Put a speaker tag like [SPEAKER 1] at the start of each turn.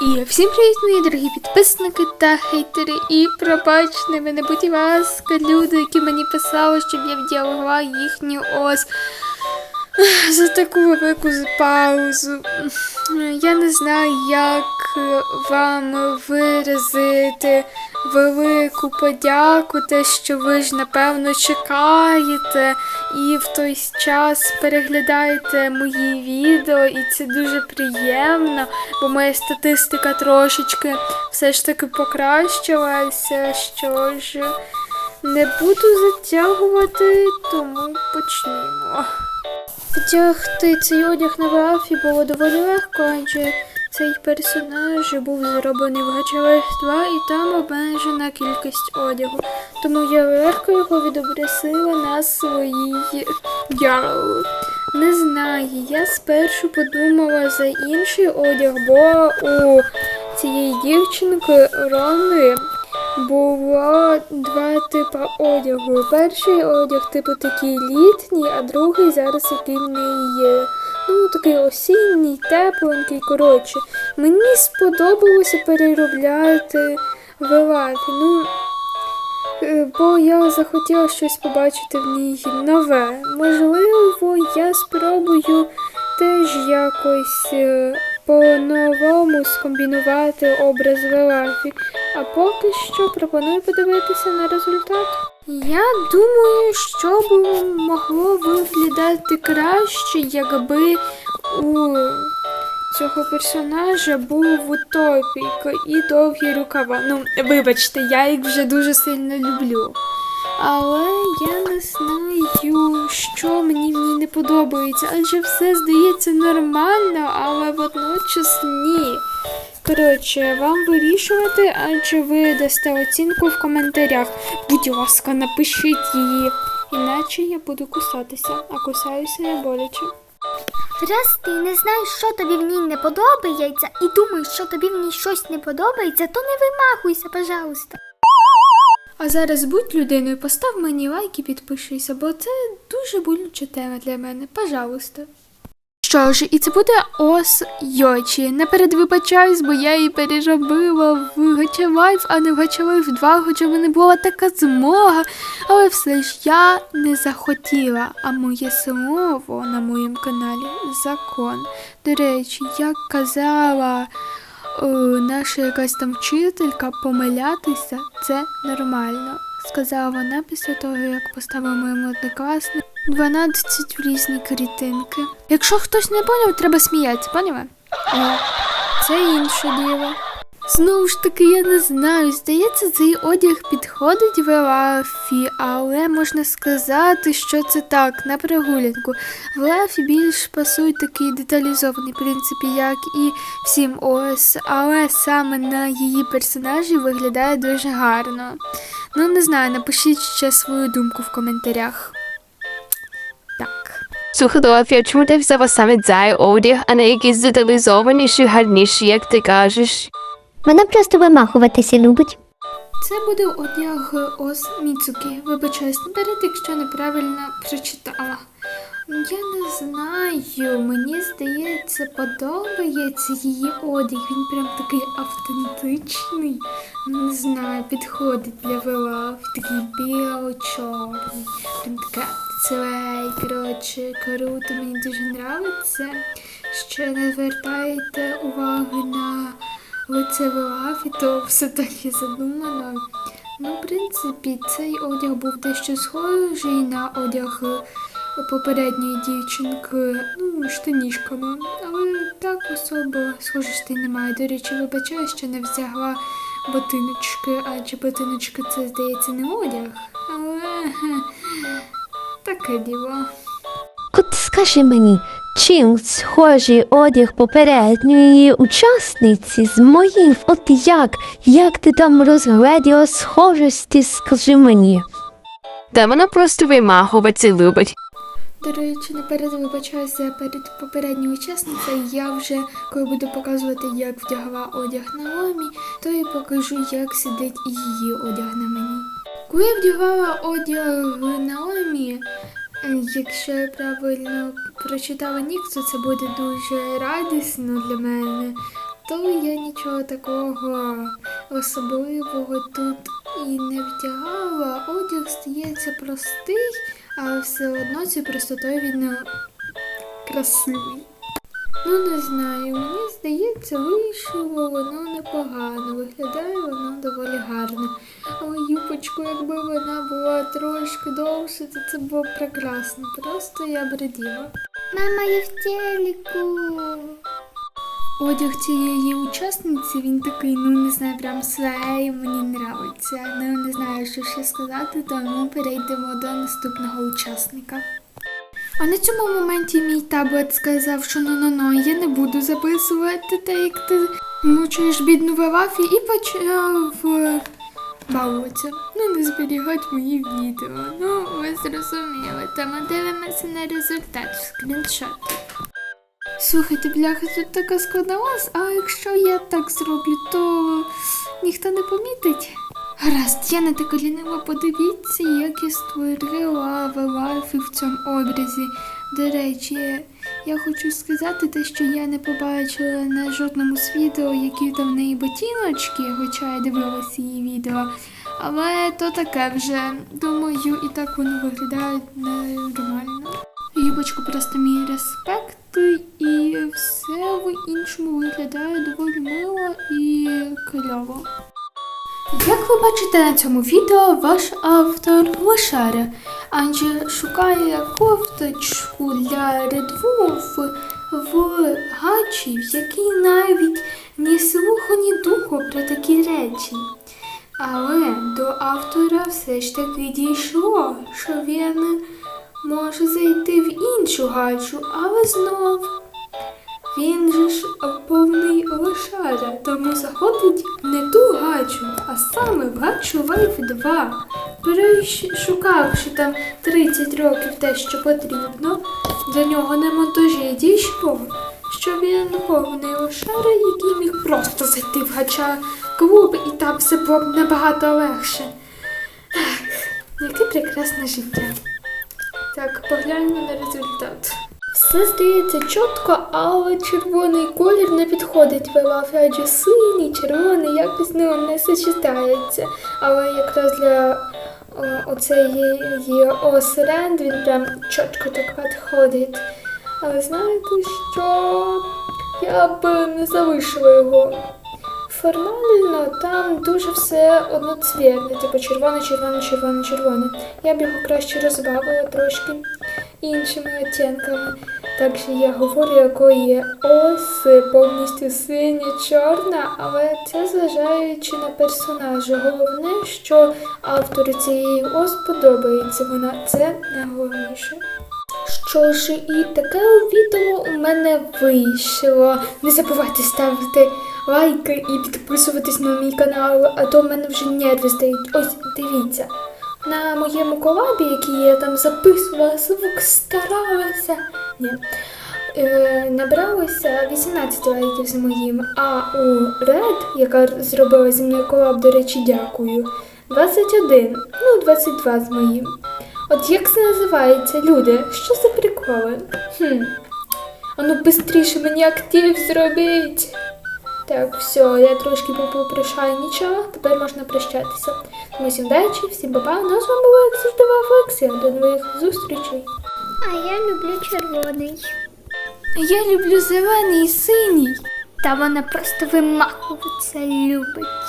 [SPEAKER 1] І всім привіт, мої дорогі підписники та хейтери. І пробачте мене, будь ласка, люди, які мені писали, щоб я вдягла їхню ось за таку велику паузу. Я не знаю, як вам виразити велику подяку, те, що ви ж напевно чекаєте і в той час переглядаєте мої відео, і це дуже приємно, бо моя статистика трошечки все ж таки покращилася. Що ж, не буду затягувати, тому почнімо. Вдягти цей одяг на Вафі було доволі легко, адже цей персонаж був зроблений в гачевих 2 і там обмежена кількість одягу. Тому я легко його відобразила на своїй Ярл. Не знаю, я спершу подумала за інший одяг, бо у цієї дівчинки Рони було два типи одягу. Перший одяг, типу, такий літній, а другий зараз який в неї є. Ну, такий осінній, тепленький, коротше. Мені сподобалося переробляти велафі. Ну, е, бо я захотіла щось побачити в ній нове. Можливо, я спробую теж якось е, по-новому скомбінувати образ Велафі. А поки що пропоную подивитися на результат. Я думаю, що б могло виглядати краще, якби у цього персонажа був утопік і довгі рукава. Ну, вибачте, я їх вже дуже сильно люблю. Але я не знаю, що мені в ній не подобається, адже все здається нормально, але водночас ні. Коротше, вам вирішувати, адже ви дасте оцінку в коментарях. Будь ласка, напишіть її. Іначе я буду кусатися, а кусаюся я боляче.
[SPEAKER 2] Раз ти не знаєш, що тобі в ній не подобається, і думаєш, що тобі в ній щось не подобається, то не вимахуйся, пожалуйста.
[SPEAKER 1] А зараз будь людиною, постав мені лайк і підпишися, бо це дуже болюча тема для мене. Пожалуйста. Що ж, і це буде ос Йочі. Наперед вибачаюсь, бо я її переробила в Гача Лайф, а не в Гача Лайф 2, хоча в мене була така змога. Але все ж я не захотіла, а моє слово на моєму каналі закон. До речі, як казала е, наша якась там вчителька, помилятися це нормально. Сказала вона після того, як поставила моєму однокласнику 12 в різні крітинки. Якщо хтось не поняв, треба сміятися, поняла? Це інше діло. Знову ж таки, я не знаю. Здається, цей одяг підходить Велафі, але можна сказати, що це так, на прогулянку. Велафі більш пасують такий деталізований, в принципі, як і всім ОС, але саме на її персонажі виглядає дуже гарно. Ну, не знаю, напишіть ще свою думку в коментарях.
[SPEAKER 3] Слухай, Лофія, чому ти взяла саме цей одяг, а не якийсь деталізованіший, гарніший, як ти кажеш?
[SPEAKER 2] Вона просто вимахуватися любить.
[SPEAKER 1] Це буде одяг ос Міцуки. Вибачаюсь наперед, якщо неправильно прочитала. Я не знаю, мені здається, подобається її одяг. Він прям такий автентичний. Ну, Не знаю, підходить для вела. в Такий біло-чорний. Прям така цвей, коротше, круто, мені дуже нравиться. Ще не звертайте уваги на лице Велафі, то все так і задумано. Ну, в принципі, цей одяг був дещо схожий на одяг е, попередньої дівчинки, ну, штанішками. Але так особо схожостей немає. До речі, вибачаю, що не взяла ботиночки, адже ботиночки це, здається, не одяг. Але таке діло.
[SPEAKER 4] От скажи мені, чим схожий одяг попередньої учасниці з моїм? От як? Як ти там розгледіла схожості, скажи мені?
[SPEAKER 3] Та вона просто вимахуватися любить.
[SPEAKER 1] До речі, наперед вибачаюся перед попередньою учасницею. Я вже коли буду показувати, як вдягла одяг на Омі, то і покажу, як сидить її одяг на мені. Коли я вдягала одяг на Омі, е, якщо я правильно прочитала нік, то це буде дуже радісно для мене. то я нічого такого особливого тут і не вдягала. Одяг стається простий, але все одно цією простотою він е, красивий. Ну, не знаю, мені здається, вийшло воно непогано, виглядає воно доволі гарно. Але юбочку, якби вона була трошки довше, то це було б прекрасно. Просто я б раділа.
[SPEAKER 2] Мама є в телеку.
[SPEAKER 1] Одяг цієї учасниці, він такий, ну не знаю, прям слей, мені нравиться. Ну не знаю, що ще сказати, тому перейдемо до наступного учасника. А на цьому моменті мій таблет сказав, що ну ну ну я не буду записувати те, як ти мучуєш бідну Валафі, і почав е, балуватися. Ну, не зберігать мої відео. Ну, ви зрозуміли. Тому дивимося на результат скріншот. Слухайте, бляха, тут така складна лаз, а якщо я так зроблю, то ніхто не помітить. Гаразд, я не така лінива, подивіться, як я створила Валафі в цьому образі. До речі, я хочу сказати те, що я не побачила на жодному з які там в неї ботіночки, хоча я дивилася її відео. Але то таке вже. Думаю, і так воно виглядає нормально. Юбочку просто мій респект, і все в іншому виглядає доволі мило і кльово. Як ви бачите на цьому відео, ваш автор лошара, адже шукає кофточку для Редву в, в гачів, який навіть ні слуху, ні духу про такі речі. Але до автора все ж таки дійшло, що він може зайти в іншу гачу, але знов. Він же ж повний лошара, тому заходить не ту гачу, а саме в гачу Life 2. Перешукавши там 30 років те, що потрібно, до нього на монтажі дійшло, що він повний лошара, який міг просто зайти в гача клуб і там все було б набагато легше. Ех, яке прекрасне життя. Так, погляньмо на результат. Все здається чітко, але червоний колір не підходить Велафі, адже синій, червоний якось ну, не сочетається. Але якраз для о, оцеї її осеренд він прям чітко так підходить. Але знаєте що? Я б не залишила його. Формально там дуже все одноцвітне, типу червоне, червоне, червоне, червоне. Я б його краще розбавила трошки іншими оттінками. Так що я говорю, якої є ось повністю синя, чорна, але це зважаючи на персонажа. Головне, що автору цієї ос подобається вона. Це найголовніше. Що ж, і таке відео у мене вийшло. Не забувайте ставити лайки і підписуватись на мій канал, а то в мене вже нерви стають. Ось дивіться. На моєму колабі, який я там записувала, звук старалася. Ні. Е, набралося 18 лайків з моїм, а у Red, яка зробила зі мною колаб, до речі, дякую. 21, ну 22 з моїм. От як це називається, люди? Що за приколи? Хм. А ну бистріше мені актив зробіть. Так, все, я трошки попрошаю нічого, тепер можна прощатися. Тому всім удачі, всім па-па. Ну, а з вами була завжди Флексія. До нових зустрічей.
[SPEAKER 2] А я люблю червоний.
[SPEAKER 1] Я люблю зелений і синій.
[SPEAKER 2] Та вона просто вимахуватися любить.